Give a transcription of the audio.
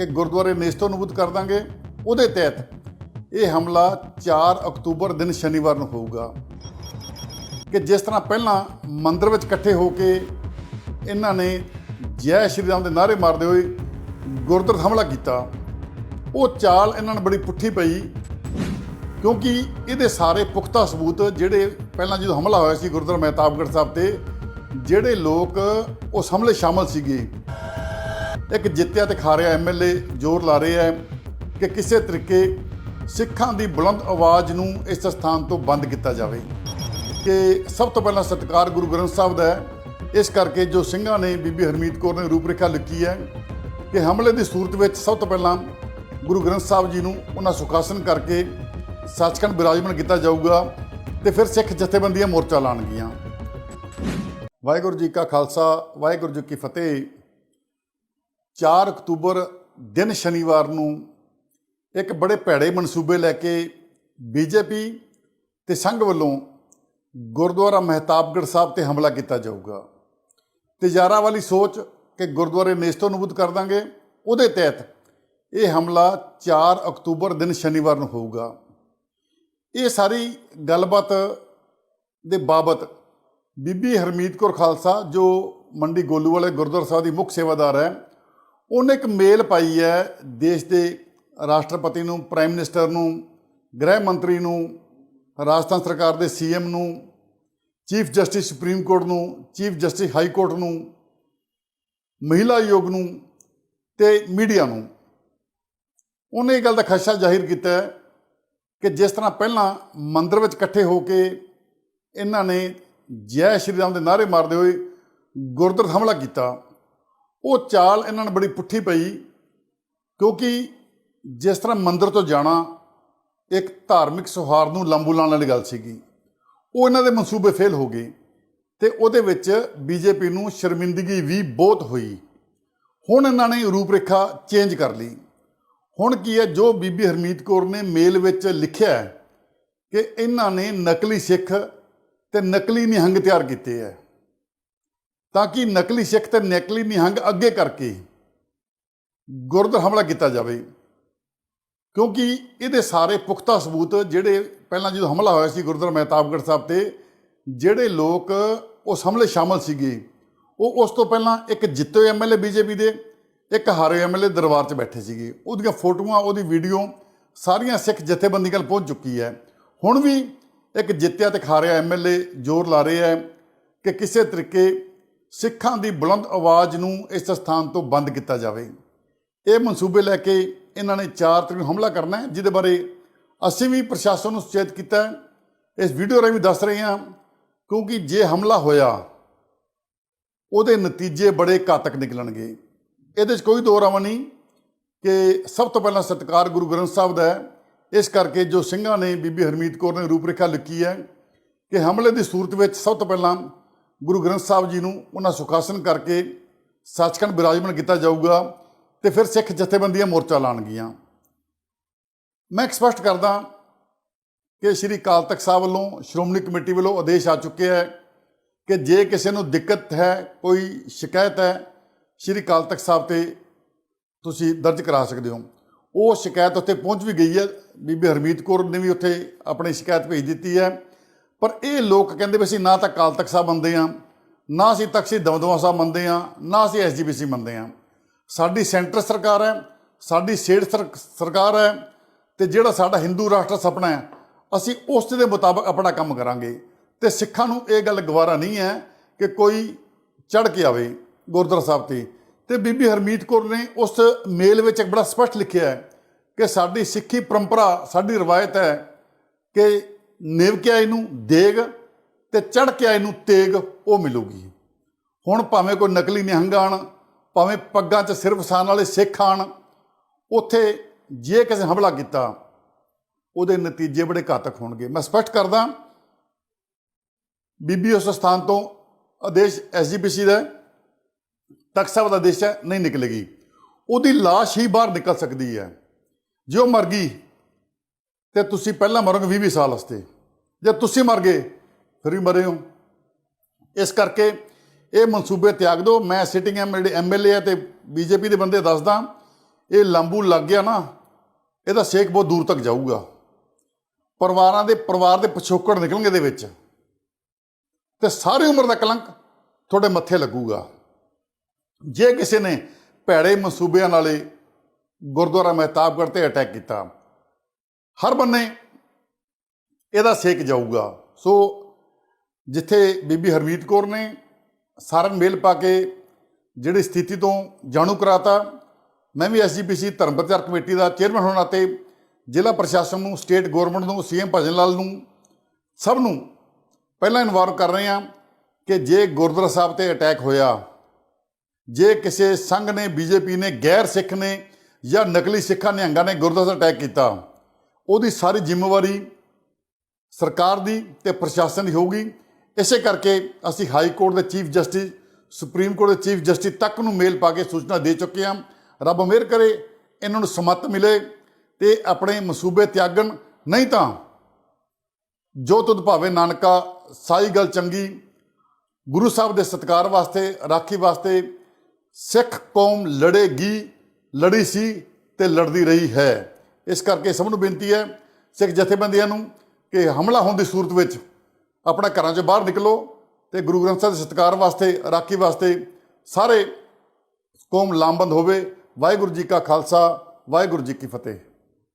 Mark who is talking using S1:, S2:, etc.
S1: ਕਿ ਗੁਰਦੁਆਰੇ ਨੇਸਤੋਂ ਨਬੂਦ ਕਰ ਦਾਂਗੇ। ਉਹਦੇ ਤਹਿਤ ਇਹ ਹਮਲਾ 4 ਅਕਤੂਬਰ ਦਿਨ ਸ਼ਨੀਵਾਰ ਨੂੰ ਹੋਊਗਾ। ਕਿ ਜਿਸ ਤਰ੍ਹਾਂ ਪਹਿਲਾਂ ਮੰਦਰ ਵਿੱਚ ਇਕੱਠੇ ਹੋ ਕੇ ਇਹਨਾਂ ਨੇ ਜੈ ਸ਼੍ਰੀ ਰਾਮ ਦੇ ਨਾਅਰੇ ਮਾਰਦੇ ਹੋਏ ਗੁਰਦੁਆਰੇ ਹਮਲਾ ਕੀਤਾ, ਉਹ ਚਾਲ ਇਹਨਾਂ ਨੂੰ ਬੜੀ ਪੁੱਠੀ ਪਈ। ਕਿਉਂਕਿ ਇਹਦੇ ਸਾਰੇ ਪੁਖਤਾ ਸਬੂਤ ਜਿਹੜੇ ਪਹਿਲਾਂ ਜਦੋਂ ਹਮਲਾ ਹੋਇਆ ਸੀ ਗੁਰਦੁਆਰਾ ਮਹਿਤਾਬਗੜ੍ਹ ਸਾਹਿਬ ਤੇ, ਜਿਹੜੇ ਲੋਕ ਉਸ ਹਮਲੇ ਸ਼ਾਮਲ ਸੀਗੇ ਇੱਕ ਜਿੱਤਿਆ ਤੇ ਖਾਰਿਆ ਐਮਐਲਏ ਜ਼ੋਰ ਲਾ ਰਹੇ ਹੈ ਕਿ ਕਿਸੇ ਤਰੀਕੇ ਸਿੱਖਾਂ ਦੀ ਬੁਲੰਦ ਆਵਾਜ਼ ਨੂੰ ਇਸ ਸਥਾਨ ਤੋਂ ਬੰਦ ਕੀਤਾ ਜਾਵੇ। ਕਿ ਸਭ ਤੋਂ ਪਹਿਲਾਂ ਸਤਿਕਾਰ ਗੁਰੂ ਗ੍ਰੰਥ ਸਾਹਿਬ ਦਾ ਹੈ। ਇਸ ਕਰਕੇ ਜੋ ਸਿੰਘਾਂ ਨੇ ਬੀਬੀ ਹਰਮੀਤ ਕੌਰ ਨੇ ਰੂਪਰੇਖਾ ਲਿਖੀ ਹੈ ਕਿ ਹਮਲੇ ਦੀ ਸੂਰਤ ਵਿੱਚ ਸਭ ਤੋਂ ਪਹਿਲਾਂ ਗੁਰੂ ਗ੍ਰੰਥ ਸਾਹਿਬ ਜੀ ਨੂੰ ਉਹਨਾਂ ਸੁਖਾਸਨ ਕਰਕੇ ਸੱਚਖੰਡ ਬਿਰਾਜਮਾਨ ਕੀਤਾ ਜਾਊਗਾ ਤੇ ਫਿਰ ਸਿੱਖ ਜਥੇਬੰਦੀਆਂ ਮੋਰਚਾ ਲਾਣਗੀਆਂ ਵਾਹਿਗੁਰੂ ਜੀ ਕਾ ਖਾਲਸਾ, ਵਾਹਿਗੁਰੂ ਜੀ ਕੀ ਫਤਿਹ। 4 ਅਕਤੂਬਰ ਦਿਨ ਸ਼ਨੀਵਾਰ ਨੂੰ ਇੱਕ ਬੜੇ ਭੈੜੇ ਮਨਸੂਬੇ ਲੈ ਕੇ ਬੀਜੇਪੀ ਤੇ ਸੰਘ ਵੱਲੋਂ ਗੁਰਦੁਆਰਾ ਮਹਿਤਾਬਗੜ੍ਹ ਸਾਹਿਬ ਤੇ ਹਮਲਾ ਕੀਤਾ ਜਾਊਗਾ। ਤਿਜਾਰਾ ਵਾਲੀ ਸੋਚ ਕਿ ਗੁਰਦੁਆਰੇ ਨੇਸਤੋਂ ਨਬੂਦ ਕਰ ਦਾਂਗੇ, ਉਹਦੇ ਤਹਿਤ ਇਹ ਹਮਲਾ 4 ਅਕਤੂਬਰ ਦਿਨ ਸ਼ਨੀਵਾਰ ਨੂੰ ਹੋਊਗਾ। ਇਹ ਸਾਰੀ ਗੱਲਬਾਤ ਦੇ ਬਾਬਤ ਬੀਬੀ ਹਰਮੀਤ ਕੌਰ ਖਾਲਸਾ, ਜੋ ਮੰਡੀ ਗੋਲੂ ਵਾਲੇ ਗੁਰਦੁਆਰਾ ਸਾਹਿਬ ਦੀ ਮੁੱਖ ਸੇਵਾਦਾਰ ਹੈ ਉਹਨੇ ਇੱਕ ਮੇਲ ਪਾਈ ਹੈ ਦੇਸ਼ ਦੇ ਰਾਸ਼ਟਰਪਤੀ ਨੂੰ ਪ੍ਰਾਈਮ ਮਿਨਿਸਟਰ ਨੂੰ, ਗ੍ਰਹਿ ਮੰਤਰੀ ਨੂੰ, ਰਾਜਸਥਾਨ ਸਰਕਾਰ ਦੇ ਸੀਐਮ ਨੂੰ ਚੀਫ ਜਸਟਿਸ ਸੁਪਰੀਮ ਕੋਰਟ ਨੂੰ ਚੀਫ ਜਸਟਿਸ ਹਾਈ ਕੋਰਟ ਨੂੰ, ਮਹਿਲਾ ਆਯੋਗ ਨੂੰ ਤੇ ਮੀਡੀਆ ਨੂੰ। ਉਹਨੇ ਇਹ ਗੱਲ ਦਾ ਖਦਸ਼ਾ ਜ਼ਾਹਿਰ ਕੀਤਾ ਹੈ ਕਿ ਜਿਸ ਤਰ੍ਹਾਂ ਪਹਿਲਾਂ ਮੰਦਰ ਵਿੱਚ ਇਕੱਠੇ ਹੋ ਕੇ ਇਹਨਾਂ ਨੇ ਜੈ ਸ਼੍ਰੀ ਰਾਮ ਦੇ ਨਾਅਰੇ ਮਾਰਦੇ ਹੋਏ ਗੁਰਦੁਆਰੇ ਹਮਲਾ ਕੀਤਾ ਉਹ ਚਾਲ ਇਹਨਾਂ ਨੇ ਬੜੀ ਪੁੱਠੀ ਪਈ, ਕਿਉਂਕਿ ਜਿਸ ਤਰ੍ਹਾਂ ਮੰਦਿਰ ਤੋਂ ਜਾਣਾ, ਇੱਕ ਧਾਰਮਿਕ ਸੁਹਾਰ ਨੂੰ ਲੰਬੂ ਲਾਉਣ ਵਾਲੀ ਗੱਲ ਸੀਗੀ। ਉਹ ਇਹਨਾਂ ਦੇ ਮਨਸੂਬੇ ਫੇਲ ਹੋ ਗਏ ਤੇ ਉਹਦੇ ਵਿੱਚ ਬੀਜੇਪੀ ਨੂੰ ਸ਼ਰਮਿੰਦਗੀ ਵੀ ਬਹੁਤ ਹੋਈ। ਹੁਣ ਇਹਨਾਂ ਨੇ ਰੂਪਰੇਖਾ ਚੇਂਜ ਕਰ ਲਈ। ਹੁਣ ਕੀ ਹੈ, ਜੋ ਬੀਬੀ ਹਰਮੀਤ ਕੌਰ ਨੇ ਮੇਲ ਵਿੱਚ ਲਿਖਿਆ ਕਿ ਇਹਨਾਂ ਨੇ ਨਕਲੀ ਸਿੱਖ ਤੇ ਨਕਲੀ ਨਿਹੰਗ ਤਿਆਰ ਕੀਤੇ ਹੈ। ਤਾਂ ਕਿ ਨਕਲੀ ਸਿੱਖ ਤੇ ਨਕਲੀ ਨਿਹੰਗ ਅੱਗੇ ਕਰਕੇ ਗੁਰਦੁਆਰਾ ਹਮਲਾ ਕੀਤਾ ਜਾਵੇ। ਕਿਉਂਕਿ ਇਹਦੇ ਸਾਰੇ ਪੁਖਤਾ ਸਬੂਤ ਜਿਹੜੇ ਪਹਿਲਾਂ ਜਦੋਂ ਹਮਲਾ ਹੋਇਆ ਸੀ ਗੁਰਦੁਆਰਾ ਮਹਿਤਾਬਗੜ੍ਹ ਸਾਹਿਬ ਤੇ, ਜਿਹੜੇ ਲੋਕ ਉਸ ਹਮਲੇ ਸ਼ਾਮਲ ਸੀਗੇ, ਉਹ ਉਸ ਤੋਂ ਪਹਿਲਾਂ ਇੱਕ ਜਿੱਤੇ ਹੋਏ ਐਮਐਲਏ ਬੀਜੇਪੀ ਦੇ, ਇੱਕ ਹਾਰੇ ਐਮਐਲਏ ਦਰਬਾਰ 'ਚ ਬੈਠੇ ਸੀਗੇ। ਉਹਦੀਆਂ ਫੋਟੋਆਂ, ਉਹਦੀ ਵੀਡੀਓ ਸਾਰੀਆਂ ਸਿੱਖ ਜਥੇਬੰਦੀ ਕੋਲ ਪਹੁੰਚ ਚੁੱਕੀ ਹੈ। ਹੁਣ ਵੀ ਇੱਕ ਜਿੱਤਿਆ ਤੇ ਖਾਰਿਆ ਐਮਐਲਏ ਜ਼ੋਰ ਲਾ ਰਹੇ ਹੈ ਕਿ ਕਿਸੇ ਤਰੀਕੇ ਸਿੱਖਾਂ ਦੀ ਬੁਲੰਦ ਆਵਾਜ਼ ਨੂੰ ਇਸ ਸਥਾਨ ਤੋਂ ਬੰਦ ਕੀਤਾ ਜਾਵੇ। ਇਹ ਮਨਸੂਬੇ ਲੈ ਕੇ ਇਹਨਾਂ ਨੇ 4 ਤਰੀਕ ਨੂੰ ਹਮਲਾ ਕਰਨਾ ਹੈ, ਜਿਹਦੇ ਬਾਰੇ ਅਸੀਂ ਵੀ ਪ੍ਰਸ਼ਾਸਨ ਨੂੰ ਸੁਚੇਤ ਕੀਤਾ ਇਸ ਵੀਡੀਓ ਰਾਹੀਂ ਵੀ ਦੱਸ ਰਹੇ ਹਾਂ, ਕਿਉਂਕਿ ਜੇ ਹਮਲਾ ਹੋਇਆ, ਉਹਦੇ ਨਤੀਜੇ ਬੜੇ ਘਾਤਕ ਨਿਕਲਣਗੇ। ਇਹਦੇ 'ਚ ਕੋਈ ਦੋ ਰਾਵਾ ਨਹੀਂ ਕਿ ਸਭ ਤੋਂ ਪਹਿਲਾਂ ਸਤਿਕਾਰ ਗੁਰੂ ਗ੍ਰੰਥ ਸਾਹਿਬ ਦਾ ਹੈ। ਇਸ ਕਰਕੇ ਜੋ ਸਿੰਘਾਂ ਨੇ ਬੀਬੀ ਹਰਮੀਤ ਕੌਰ ਨੇ ਰੂਪਰੇਖਾ ਲਿਖੀ ਹੈ ਕਿ ਹਮਲੇ ਦੀ ਸੂਰਤ ਵਿੱਚ ਸਭ ਤੋਂ ਪਹਿਲਾਂ ਗੁਰੂ ਗ੍ਰੰਥ ਸਾਹਿਬ ਜੀ ਨੂੰ ਉਹਨਾਂ ਸੁਖਾਸਨ ਕਰਕੇ ਸੱਚਖੰਡ ਬਿਰਾਜਮਾਨ ਕੀਤਾ ਜਾਊਗਾ ਤੇ ਫਿਰ ਸਿੱਖ ਜਥੇਬੰਦੀਆਂ ਮੋਰਚਾ ਲਾਣਗੀਆਂ ਮੈਂ ਇੱਕ ਸਪਸ਼ਟ ਕਰਦਾ ਕਿ ਸ੍ਰੀ ਅਕਾਲ ਤਖਤ ਸਾਹਿਬ ਵੱਲੋਂ, ਸ਼੍ਰੋਮਣੀ ਕਮੇਟੀ ਵੱਲੋਂ ਆਦੇਸ਼ ਆ ਚੁੱਕਿਆ ਹੈ ਕਿ ਜੇ ਕਿਸੇ ਨੂੰ ਦਿੱਕਤ ਹੈ, ਕੋਈ ਸ਼ਿਕਾਇਤ ਹੈ, ਸ੍ਰੀ ਅਕਾਲ ਤਖਤ ਸਾਹਿਬ ਤੇ ਤੁਸੀਂ ਦਰਜ ਕਰਾ ਸਕਦੇ ਹੋ। ਉਹ ਸ਼ਿਕਾਇਤ ਉੱਥੇ ਪਹੁੰਚ ਵੀ ਗਈ ਹੈ। ਬੀਬੀ ਹਰਮੀਤ ਕੌਰ ਨੇ ਵੀ ਉੱਥੇ ਆਪਣੀ ਸ਼ਿਕਾਇਤ ਭੇਜ ਦਿੱਤੀ ਹੈ। ਪਰ ਇਹ ਲੋਕ ਕਹਿੰਦੇ ਵੀ ਅਸੀਂ ਨਾ ਤਾਂ ਅਕਾਲ ਤਖਤ ਸਾਹਿਬ ਮੰਨਦੇ ਆ ਨਾ ਅਸੀਂ ਤਖਤ ਸ੍ਰੀ ਦਮਦਮਾ ਸਾਹਿਬ ਮੰਨਦੇ ਆ ਨਾ ਅਸੀਂ ਐਸਜੀਪੀਸੀ ਮੰਨਦੇ ਆ ਸਾਡੀ ਸੈਂਟਰ ਸਰਕਾਰ ਹੈ, ਸਾਡੀ ਸਟੇਟ ਸਰ- ਸਰਕਾਰ ਹੈ ਤੇ ਜਿਹੜਾ ਸਾਡਾ ਹਿੰਦੂ ਰਾਸ਼ਟਰ ਸੁਪਨਾ ਹੈ, ਅਸੀਂ ਉਸ ਦੇ ਮੁਤਾਬਕ ਆਪਣਾ ਕੰਮ ਕਰਾਂਗੇ। ਤੇ ਸਿੱਖਾਂ ਨੂੰ ਇਹ ਗੱਲ ਗਵਾਰਾ ਨਹੀਂ ਹੈ ਕਿ ਕੋਈ ਚੜ ਕੇ ਆਵੇ ਗੁਰਦੁਆਰਾ ਸਾਹਿਬ ਤੇ। ਤੇ ਬੀਬੀ ਹਰਮੀਤ ਕੌਰ ਨੇ ਉਸ ਮੇਲ ਵਿੱਚ ਇੱਕ ਬੜਾ ਸਪਸ਼ਟ ਲਿਖਿਆ ਹੈ ਕਿ ਸਾਡੀ ਸਿੱਖੀ ਪਰੰਪਰਾ, ਸਾਡੀ ਰਵਾਇਤ ਹੈ ਕਿ ਨਿਵ ਕੇ ਆਏ ਨੂੰ ਦੇਗ ਤੇ ਚੜ ਕੇ ਆਏ ਨੂੰ ਤੇਗ, ਉਹ ਮਿਲੂਗੀ। ਹੁਣ ਭਾਵੇਂ ਕੋਈ ਨਕਲੀ ਨਿਹੰਗ ਆਣ, ਭਾਵੇਂ ਪੱਗਾਂ 'ਚ ਸਿਰ ਵਸਾਣ ਵਾਲੇ ਸਿੱਖ ਆਣ, ਉੱਥੇ ਜੇ ਕਿਸੇ ਹਮਲਾ ਕੀਤਾ, ਉਹਦੇ ਨਤੀਜੇ ਬੜੇ ਘਾਤਕ ਹੋਣਗੇ। ਮੈਂ ਸਪਸ਼ਟ ਕਰਦਾ, ਬੀਬੀ ਉਸ ਸਥਾਨ ਤੋਂ ਆਦੇਸ਼ ਐਸਜੀਪੀਸੀ ਦਾ, ਤਖਤ ਸਾਹਿਬ ਦਾ ਆਦੇਸ਼ ਹੈ, ਨਹੀਂ ਨਿਕਲੇਗੀ। ਉਹਦੀ ਲਾਸ਼ ਹੀ ਬਾਹਰ ਨਿਕਲ ਸਕਦੀ ਹੈ। ਜੇ ਉਹ ਮਰ ਗਈ ਤੇ ਤੁਸੀਂ ਪਹਿਲਾਂ ਮਰੋਗੇ 20 20 ਸਾਲ ਵਾਸਤੇ। ਜੇ ਤੁਸੀਂ ਮਰ ਗਏ, ਫਿਰ ਵੀ ਮਰੇ ਹੋ। ਇਸ ਕਰਕੇ ਇਹ ਮਨਸੂਬੇ ਤਿਆਗ ਦਿਓ। ਮੈਂ ਸਿਟਿੰਗ ਐਮ ਜਿਹੜੇ ਐਮਐਲਏ ਆ ਤੇ ਬੀਜੇਪੀ ਦੇ ਬੰਦੇ ਦੱਸਦਾ, ਇਹ ਲੰਬੂ ਲੱਗ ਗਿਆ ਨਾ, ਇਹਦਾ ਸੇਕ ਬਹੁਤ ਦੂਰ ਤੱਕ ਜਾਊਗਾ। ਪਰਿਵਾਰਾਂ ਦੇ, ਪਰਿਵਾਰ ਦੇ ਪਿਛੋਕੜ ਨਿਕਲਣਗੇ ਇਹਦੇ ਵਿੱਚ। ਤੇ ਸਾਰੀ ਉਮਰ ਦਾ ਕਲੰਕ ਤੁਹਾਡੇ ਮੱਥੇ ਲੱਗੂਗਾ। ਜੇ ਕਿਸੇ ਨੇ ਭੈੜੇ ਮਨਸੂਬਿਆਂ ਨਾਲੇ ਗੁਰਦੁਆਰਾ ਮਹਿਤਾਬਗੜ੍ਹ ਤੇ ਅਟੈਕ ਕੀਤਾ ਹਰ ਬੰਨੇ ਇਹਦਾ ਸੇਕ ਜਾਊਗਾ। ਸੋ ਜਿੱਥੇ ਬੀਬੀ ਹਰਮੀਤ ਕੌਰ ਨੇ ਸਾਰਿਆਂ ਨੂੰ ਮੇਲ ਪਾ ਕੇ ਜਿਹੜੀ ਸਥਿਤੀ ਤੋਂ ਜਾਣੂ ਕਰਾਤਾ, ਮੈਂ ਵੀ ਐਸਜੀਪੀਸੀ ਧਰਮ ਪ੍ਰਚਾਰ ਕਮੇਟੀ ਦਾ ਚੇਅਰਮੈਨ ਹੋਣ ਨਾਤੇ ਜ਼ਿਲ੍ਹਾ ਪ੍ਰਸ਼ਾਸਨ ਨੂੰ, ਸਟੇਟ ਗਵਰਨਮੈਂਟ ਨੂੰ, ਸੀਐਮ ਭਜਨ ਲਾਲ ਨੂੰ, ਸਭ ਨੂੰ ਪਹਿਲਾਂ ਇਨਵਾਰਮ ਕਰ ਰਹੇ ਹਾਂ ਕਿ ਜੇ ਗੁਰਦੁਆਰਾ ਸਾਹਿਬ ਤੇ ਅਟੈਕ ਹੋਇਆ, ਜੇ ਕਿਸੇ ਸੰਘ ਨੇ, ਬੀਜੇਪੀ ਨੇ, ਗੈਰ ਸਿੱਖ ਨੇ ਜਾਂ ਨਕਲੀ ਸਿੱਖਾਂ ਨਿਹੰਗਾਂ ਨੇ ਗੁਰਦੁਆਰਾ ਅਟੈਕ ਕੀਤਾ ਉਹਦੀ ਸਾਰੀ ਜ਼ਿੰਮੇਵਾਰੀ ਸਰਕਾਰ ਦੀ ਤੇ ਪ੍ਰਸ਼ਾਸਨ ਦੀ ਹੋਊਗੀ। ਇਸੇ ਕਰਕੇ ਅਸੀਂ ਹਾਈ ਕੋਰਟ ਦੇ ਚੀਫ ਜਸਟਿਸ, ਸੁਪਰੀਮ ਕੋਰਟ ਦੇ ਚੀਫ ਜਸਟਿਸ ਤੱਕ ਨੂੰ ਮੇਲ ਪਾ ਕੇ ਸੂਚਨਾ ਦੇ ਚੁੱਕੇ ਹਾਂ। ਰੱਬ ਮਿਹਰ ਕਰੇ, ਇਹਨਾਂ ਨੂੰ ਸਮੱਤ ਮਿਲੇ ਤੇ ਆਪਣੇ ਮਸੂਬੇ ਤਿਆਗਣ। ਨਹੀਂ ਤਾਂ ਜੋ ਤੁਧ ਭਾਵੇਂ ਨਾਨਕਾ ਸਾਈ ਗੱਲ ਚੰਗੀ। ਗੁਰੂ ਸਾਹਿਬ ਦੇ ਸਤਕਾਰ ਵਾਸਤੇ, ਰਾਖੀ ਵਾਸਤੇ ਸਿੱਖ ਕੌਮ ਲੜੇਗੀ, ਲੜੀ ਸੀ ਤੇ ਲੜਦੀ ਰਹੀ ਹੈ। ਇਸ ਕਰਕੇ ਸਭ ਨੂੰ ਬੇਨਤੀ ਹੈ, ਸਿੱਖ ਜਥੇਬੰਦੀਆਂ ਨੂੰ ਕਿ ਹਮਲਾ ਹੋਣ ਦੀ ਸੂਰਤ ਵਿੱਚ ਆਪਣਾ ਘਰਾਂ 'ਚੋਂ ਬਾਹਰ ਨਿਕਲੋ ਤੇ ਗੁਰੂ ਗ੍ਰੰਥ ਸਾਹਿਬ ਦੇ ਸਤਕਾਰ ਵਾਸਤੇ, ਰਾਖੀ ਵਾਸਤੇ ਸਾਰੇ ਕੌਮ ਲਾਮਬੰਦ ਹੋਵੇ। ਵਾਹਿਗੁਰੂ ਜੀ ਕਾ ਖਾਲਸਾ, ਵਾਹਿਗੁਰੂ ਜੀ ਕੀ ਫਤਿਹ।